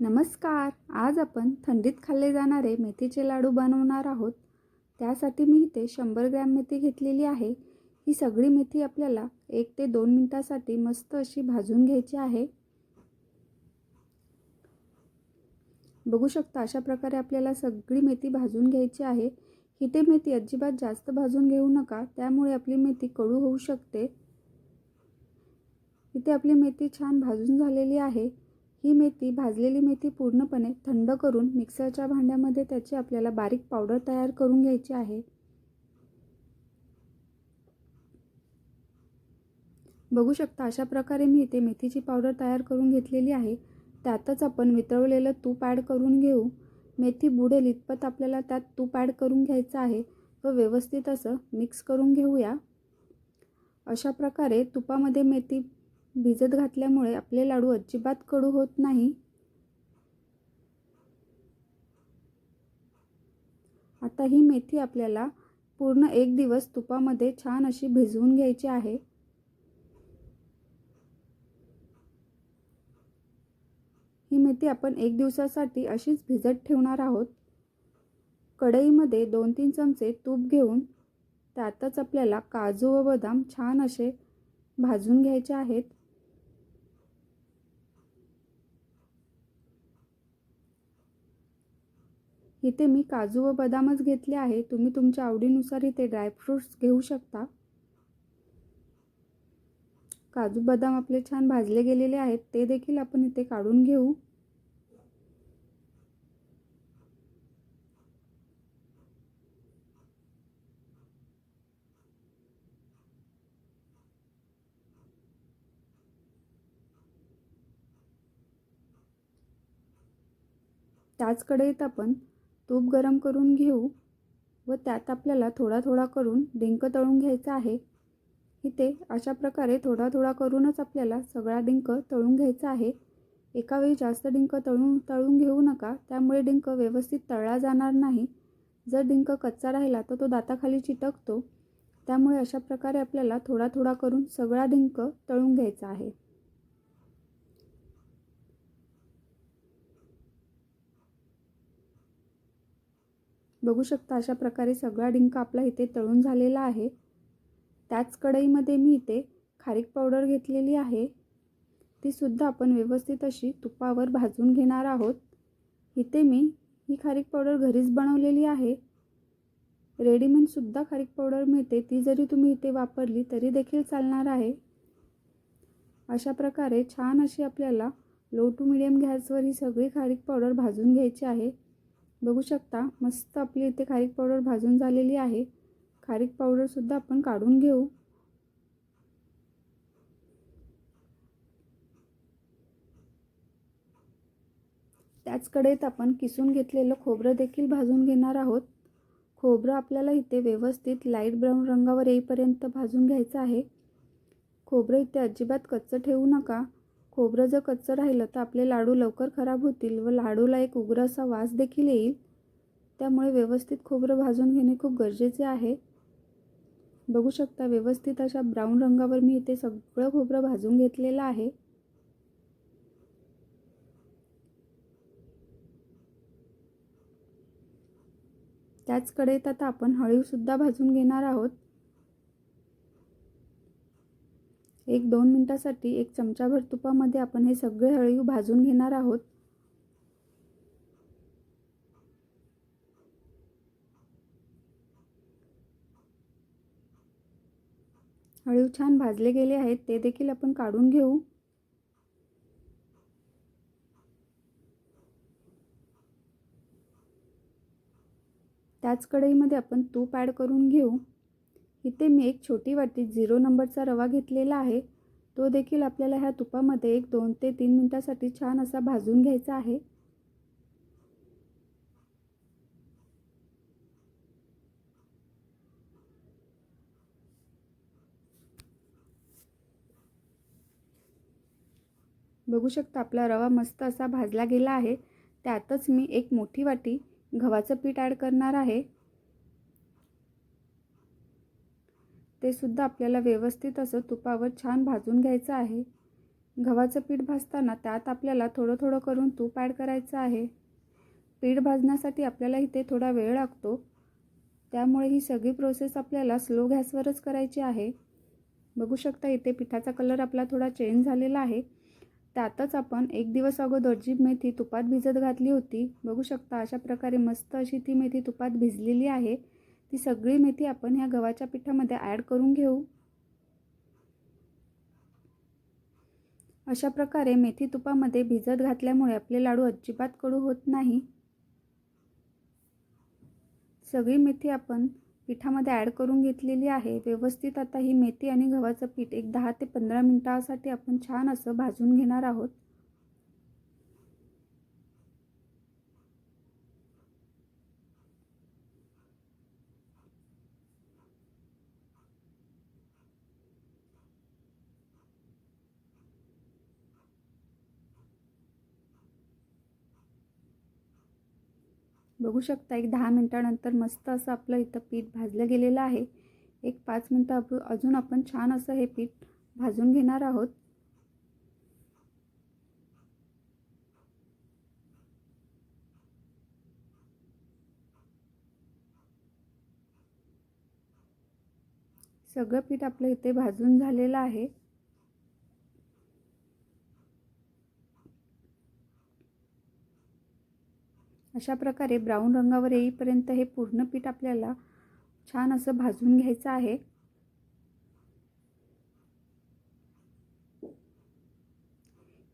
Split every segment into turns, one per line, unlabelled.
नमस्कार. आज आपण थंडीत खाल्ले जाणारे मेथीचे लाडू बनवणार आहोत. त्यासाठी मी इथे शंभर ग्रॅम मेथी घेतलेली आहे. ही सगळी मेथी आपल्याला एक ते दोन मिनटासाठी मस्त अशी भाजून घ्यायची आहे. बघू शकता अशा प्रकारे आपल्याला सगळी मेथी भाजून घ्यायची आहे. ही ते मेथी अजिबात जास्त भाजून घेऊ नका. त्यामुळे आपली मेथी कडू होऊ शकते. इथे आपली मेथी छान भाजून झालेली आहे. ही मेथी भाजलेली मेथी पूर्णपणे थंड करून मिक्सरच्या भांड्यामध्ये त्याची आपल्याला बारीक पावडर तयार करून घ्यायची आहे. बघू शकता अशा प्रकारे मी इथे मेथीची पावडर तयार करून घेतलेली आहे. त्यातच आपण वितळवलेलं तूप ॲड करून घेऊ. मेथी बुडेल इतपत आपल्याला त्यात तूप ॲड करून घ्यायचं आहे व व्यवस्थित असं मिक्स करून घेऊया. अशा प्रकारे तुपामध्ये मेथी भिजत घातल्यामुळे आपले लाडू अजिबात कडू होत नाही. आता ही मेथी आपल्याला पूर्ण एक दिवस तुपामध्ये छान अशी भिजवून घ्यायची आहे. ही मेथी आपण एक दिवसासाठी अशीच भिजत ठेवणार आहोत. कढईमध्ये दोन तीन चमचे तूप घेऊन त्यातच आपल्याला काजू व बदाम छान असे भाजून घ्यायचे आहेत. इथे मी काजू व बदामच घेतले आहे. तुम्ही तुमच्या आवडीनुसार इथे ड्रायफ्रूट्स घेऊ शकता. काजू बदाम आपले छान भाजले गेलेले आहेत. ते देखील आपण इथे काढून घेऊ. त्याच कढईत आपण तूप गरम करून घेऊ व त्यात आपल्याला थोडा थोडा करून डिंक तळून घ्यायचा आहे. इथे अशा प्रकारे थोडा थोडा करूनच आपल्याला सगळा डिंक तळून घ्यायचा आहे. एका वेळी जास्त डिंक तळून तळून घेऊ नका त्यामुळे डिंक व्यवस्थित तळला जाणार नाही. जर डिंक कच्चा राहिला तर तो दाताखाली चिटकतो. त्यामुळे अशा प्रकारे आपल्याला थोडा थोडा करून सगळा डिंक तळून घ्यायचा आहे. बघू शकता अशा प्रकारे सगळा डिंक आपला इथे तळून झालेला आहे. त्याच कढईमध्ये मी इथे खारीक पावडर घेतलेली आहे. तीसुद्धा आपण व्यवस्थित अशी तुपावर भाजून घेणार आहोत. इथे मी ही खारीक पावडर घरीच बनवलेली आहे. रेडीमेडसुद्धा खारीक पावडर मिळते. ती जरी तुम्ही इथे वापरली तरी देखील चालणार आहे. अशा प्रकारे छान अशी आपल्याला लो टू मिडियम गॅसवर ही सगळी खारीक पावडर भाजून घ्यायची आहे. बघू शकता मस्त आपली इथे खारीक पावडर भाजून झालेली आहे. खारीक पावडरसुद्धा आपण काढून घेऊ. त्याच कडेत आपण किसून घेतलेलं खोबरं देखील भाजून घेणार आहोत. खोबरं आपल्याला इथे व्यवस्थित लाइट ब्राऊन रंगावर येईपर्यंत भाजून घ्यायचं आहे. खोबरं इथे अजिबात कच्चं ठेवू नका. खोबरं जर कच्चं राहिलं तर आपले लाडू लवकर खराब होतील व लाडूला एक उग्र असा वास देखील येईल. त्यामुळे व्यवस्थित खोबरं भाजून घेणे खूप गरजेचे आहे. बघू शकता व्यवस्थित अशा ब्राऊन रंगावर मी इथे सगळं खोबरं भाजून घेतलेलं आहे. त्याच कडेत आता आपण हळीवसुद्धा भाजून घेणार आहोत. एक दोन मिनटासाठी एक चमचाभर तुपामध्ये आपण हे सगळे हळीव भाजून घेणार आहोत. हळीव छान भाजले गेले आहेत ते देखील आपण काढून घेऊ. त्याच कढईमध्ये आपण तूप ॲड करून घेऊ. इथे मी एक छोटी वाटी झिरो नंबरचा रवा घेतलेला आहे. तो देखील आपल्याला ह्या तुपामध्ये एक दोन ते तीन मिनटासाठी छान असा भाजून घ्यायचा आहे. बघू शकता आपला रवा मस्त असा भाजला गेला आहे. त्यातच मी एक मोठी वाटी गव्हाचं पीठ ॲड करणार आहे. ते सुद्धा आपल्याला व्यवस्थित असं तुपावर छान भाजून घ्यायचं आहे. गव्हाचं पीठ भाजताना त्यात आपल्याला थोडं थोडं करून तूप ॲड करायचं आहे. पीठ भाजण्यासाठी आपल्याला इथे थोडा वेळ लागतो. त्यामुळे ही सगळी प्रोसेस आपल्याला स्लो गॅसवरच करायची आहे. बघू शकता इथे पिठाचा कलर आपला थोडा चेंज झालेला आहे. त्यातच आपण एक दिवस अगोदर जी मेथी तुपात भिजत घातली होती बघू शकता अशा प्रकारे मस्त अशी ती मेथी तुपात भिजलेली आहे. ती सगळी मेथी आपण ह्या गव्हाच्या पिठामध्ये ॲड करून घेऊ. अशा प्रकारे मेथी तुपामध्ये भिजत घातल्यामुळे आपले लाडू अजिबात कडू होत नाही. सगळी मेथी आपण पिठामध्ये ॲड करून घेतलेली आहे. व्यवस्थित आता ही मेथी आणि गव्हाचं पीठ एक दहा ते पंधरा मिनटासाठी आपण छान असं भाजून घेणार आहोत. बघू शकता एक दहा मिनटानंतर मस्त असं आपलं इथं पीठ भाजलं गेलेलं आहे. एक पाच मिनटं आप अजून आपण छान असं हे पीठ भाजून घेणार आहोत. सगळं पीठ आपलं इथे भाजून झालेलं आहे. अशा प्रकारे ब्राऊन रंगावर येईपर्यंत हे पूर्ण पीठ आपल्याला छान असं भाजून घ्यायचं आहे.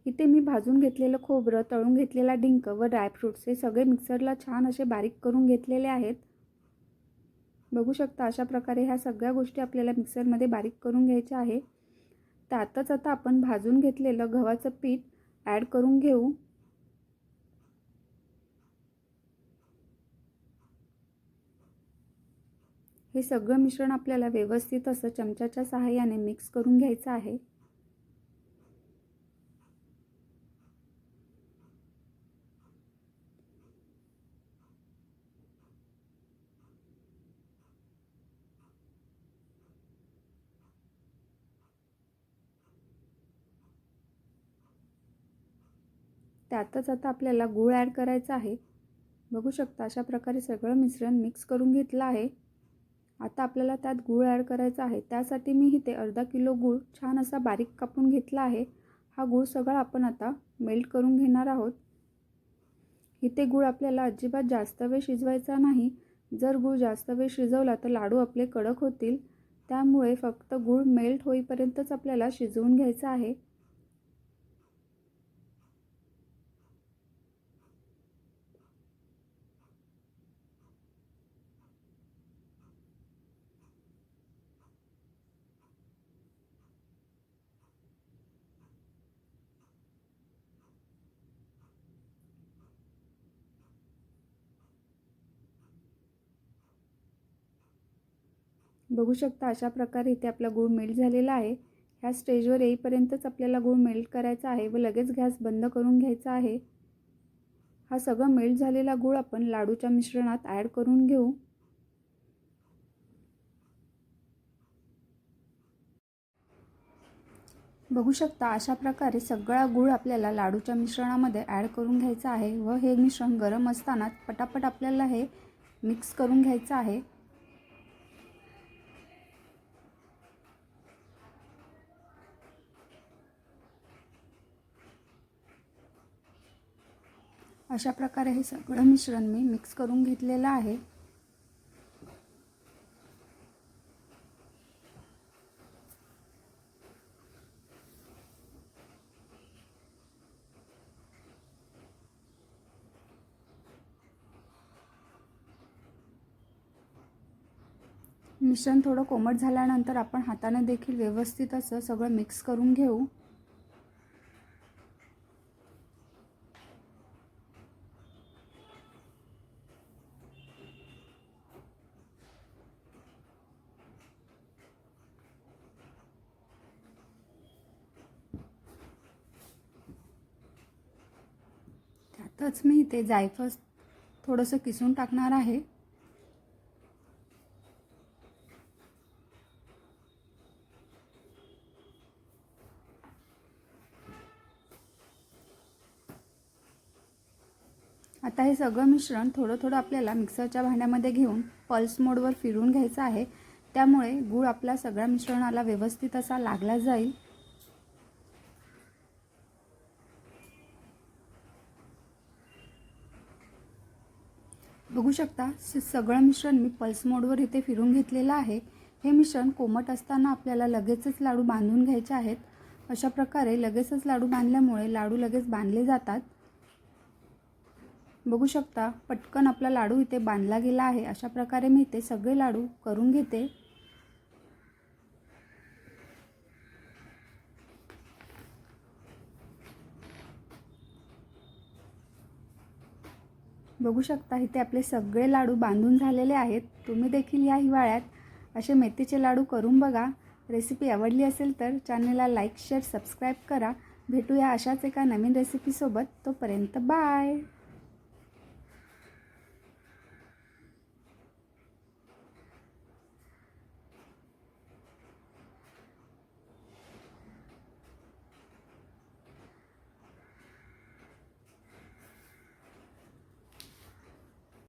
इथे मी भाजून घेतलेलं खोबरं तळून घेतलेला डिंक व ड्रायफ्रूट्स हे सगळे मिक्सरला छान असे बारीक करून घेतलेले आहेत. बघू शकता अशा प्रकारे ह्या सगळ्या गोष्टी आपल्याला मिक्सरमध्ये बारीक करून घ्यायच्या आहे. त्यातच आता आपण भाजून घेतलेलं गव्हाचं पीठ ॲड करून घेऊ. हे सगळं मिश्रण आपल्याला व्यवस्थित असं चमच्याच्या सहाय्याने मिक्स करून घ्यायचं आहे. त्यातच आता आपल्याला गूळ ॲड करायचा आहे. बघू शकता अशा प्रकारे सगळं मिश्रण मिक्स करून घेतलं आहे. आता आपल्याला त्यात गूळ ॲड करायचा आहे. त्यासाठी मी इथे अर्धा किलो गूळ छान असा बारीक कापून घेतला आहे. हा गूळ सगळा आपण आता मेल्ट करून घेणार आहोत. इथे गूळ आपल्याला अजिबात जास्त वेळ शिजवायचा नाही. जर गूळ जास्त वेळ शिजवला तर लाडू आपले कडक होतील. त्यामुळे फक्त गूळ मेल्ट होईपर्यंतच आपल्याला शिजवून घ्यायचं आहे. बघू शकता अशा प्रकारे इथे आपला गूळ मेल्ट झालेला आहे. ह्या स्टेजवर येईपर्यंतच आपल्याला गूळ मेल्ट करायचा आहे व लगेच गॅस बंद करून घ्यायचा आहे. हा सगळा मेल्ट झालेला गूळ आपण लाडूच्या मिश्रणात ॲड करून घेऊ. बघू शकता अशा प्रकारे सगळा गूळ आपल्याला लाडूच्या मिश्रणामध्ये ॲड करून घ्यायचा आहे व हे मिश्रण गरम असताना पटापट आपल्याला हे मिक्स करून घ्यायचं आहे. अशा प्रकारे हे सगळं मिश्रण मी मिक्स करून घेतलेलं आहे. मिश्रण थोडं कोमट झाल्यानंतर आपण हाताने देखील व्यवस्थित असं सगळं मिक्स करून घेऊ. त्यातच मी ते जायफळ थोडंसं किसून टाकणार आहे. आता हे सगळं मिश्रण थोडं थोडं आपल्याला मिक्सरच्या भांड्यामध्ये घेऊन पल्स मोडवर फिरून घ्यायचं आहे. त्यामुळे गूळ आपला सगळ्या मिश्रणाला व्यवस्थित असा लागला जाईल. बघू शकता स- सगळं मिश्रण मी पल्स मोडवर इथे फिरून घेतलेलं आहे. हे मिश्रण कोमट असताना आपल्याला लगेचच लाडू बांधून घ्यायचे आहेत. अशा प्रकारे लगेचच लाडू बांधल्यामुळे लाडू लगेच बांधले जातात. बघू शकता पटकन आपला लाडू इथे बांधला गेला आहे. अशा प्रकारे मी इथे सगळे लाडू करून घेते. बघू शकता इथे आपले सगळे लाडू बांधून झालेले आहेत. तुम्ही देखील या हिवाळ्यात असे मेथीचे लाडू करून बघा. रेसिपी आवडली असेल तर चॅनलला लाईक शेअर सबस्क्राईब करा. भेटूया अशाच एका नवीन रेसिपीसोबत तोपर्यंत बाय